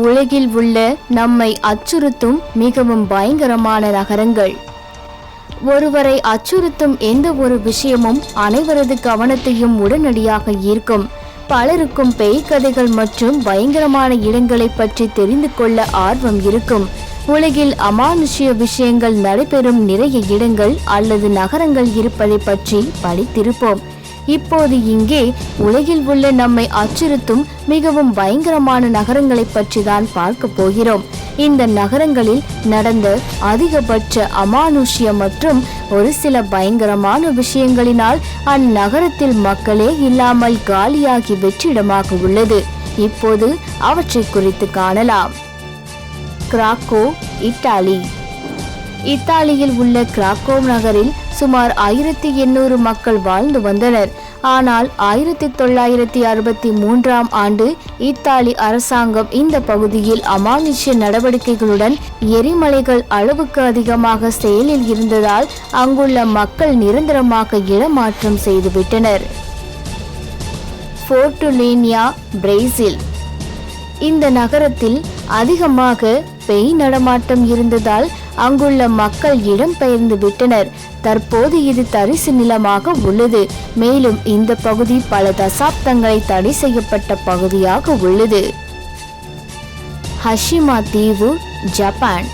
உலகில் உள்ள நம்மை அச்சுறுத்தும் மிகவும் பயங்கரமான நகரங்கள். ஒருவரை அச்சுறுத்தும் எந்த ஒரு விஷயமும் அனைவரது கவனத்தையும் உடனடியாக ஈர்க்கும். பலருக்கும் பேய் கதைகள் மற்றும் பயங்கரமான இடங்களை பற்றி தெரிந்து கொள்ள ஆர்வம் இருக்கும். உலகில் அமானுஷ்ய விஷயங்கள் நடைபெறும் நிறைய இடங்கள் அல்லது நகரங்கள் இருப்பதை பற்றி படித்திருப்போம். இப்போது இங்கே உலகில் உள்ள நம்மை அச்சுறுத்தும் மிகவும் பயங்கரமான நகரங்களை பற்றி தான் பார்க்க போகிறோம். இந்த நகரங்களில் நடந்த அதிகபட்ச அமானுஷ்ய மற்றும் ஒரு சில பயங்கரமான விஷயங்களினால் அந்நகரத்தில் மக்களே இல்லாமல் காலியாகி வெற்றிடமாக உள்ளது. இப்போது அவற்றை குறித்து காணலாம். கிராக்கோ இத்தாலி இத்தாலியில் உள்ள கிராக்கோ நகரில் சுமார் ஆயிரத்தி எண்ணூறு மக்கள் வாழ்ந்து வந்தனர். ஆனால் ஆயிரத்தி தொள்ளாயிரத்தி அறுபத்தி மூன்றாம் ஆண்டு இத்தாலி அரசாங்கம் இந்த பகுதியில் அமானுஷ்ய நடவடிக்கைகளுடன் எரிமலைகள் அளவுக்கு அதிகமாக செயலில் இருந்ததால் அங்குள்ள மக்கள் நிரந்தரமாக இடமாற்றம் செய்துவிட்டனர். போர்ட்டுலேனியா பிரேசில். இந்த நகரத்தில் அதிகமாக பேய் நடமாட்டம் இருந்ததால் அங்குள்ள மக்கள் இடம்பெயர்ந்து விட்டனர். தற்போது இது தரிசு நிலமாக உள்ளது. மேலும் இந்த பகுதி பல தசாப்தங்களை தடை செய்யப்பட்ட பகுதியாக உள்ளது. ஹஷிமா தீவு ஜப்பான்.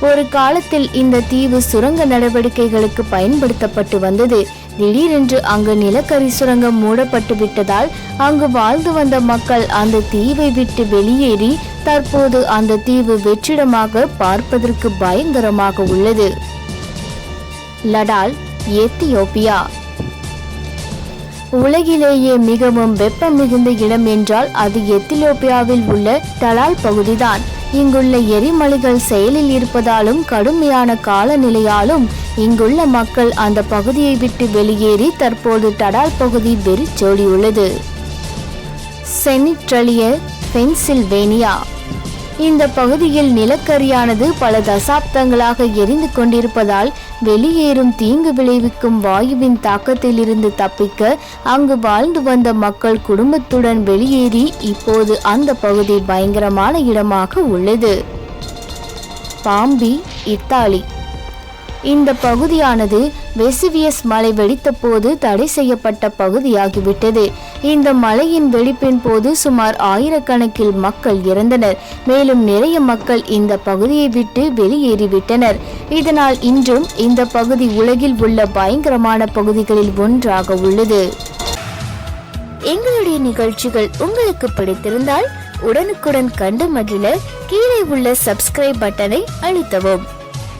ஒரு காலத்தில் இந்த தீவு சுரங்க நடவடிக்கைகளுக்கு பயன்படுத்தப்பட்டு வந்தது. திடீரென்று அங்கு நிலக்கரி சுரங்கம் மூடப்பட்டு விட்டதால் அங்கு வாழ்ந்து வந்த மக்கள் அந்த தீவை விட்டு வெளியேறி தற்போது அந்த தீவு வெற்றிடமாக பார்ப்பதற்கு பயங்கரமாக உள்ளது. Dallol Ethiopia. உலகிலேயே மிகவும் வெப்பம் மிகுந்த இடம் என்றால் அது எத்தியோப்பியாவில் உள்ள தலால் பகுதிதான். இங்குள்ள எரிமலைகள் செயலில் இருப்பதாலும் கடுமையான காலநிலையாலும் இங்குள்ள மக்கள் அந்த பகுதியை விட்டு வெளியேறி தற்போது டடால் பகுதி வெறிச்சோடியுள்ளது செனிட்ரலிய பென்சில்வேனியா. இந்த பகுதியில் நிலக்கரியானது பல தசாப்தங்களாக எரிந்து கொண்டிருப்பதால் வெளியேறும் தீங்கு விளைவிக்கும் வாயுவின் தாக்கத்தில் இருந்து தப்பிக்க அங்கு வாழ்ந்து வந்த மக்கள் குடும்பத்துடன் வெளியேறி இப்போது அந்த பகுதி பயங்கரமான இடமாக உள்ளது. Pompeii Italy. இந்த பகுதியானது வெசுவியஸ் மலை வெடித்த போது தடை செய்யப்பட்ட பகுதியாகிவிட்டது. இந்த மலையின் வெடிப்பின் போது சுமார் ஆயிரக்கணக்கில் மக்கள் இறந்தனர். மேலும் நிறைய மக்கள் இந்த பகுதியை விட்டு வெளியேறிவிட்டனர். இதனால் இன்றும் இந்த பகுதி உலகில் உள்ள பயங்கரமான பகுதிகளில் ஒன்றாக உள்ளது. எங்களுடைய நிகழ்ச்சிகள் உங்களுக்கு பிடித்திருந்தால் உடனுக்குடன் கண்டு மகிழ கீழே உள்ள சப்ஸ்கிரைப் பட்டனை அழுத்தவும்.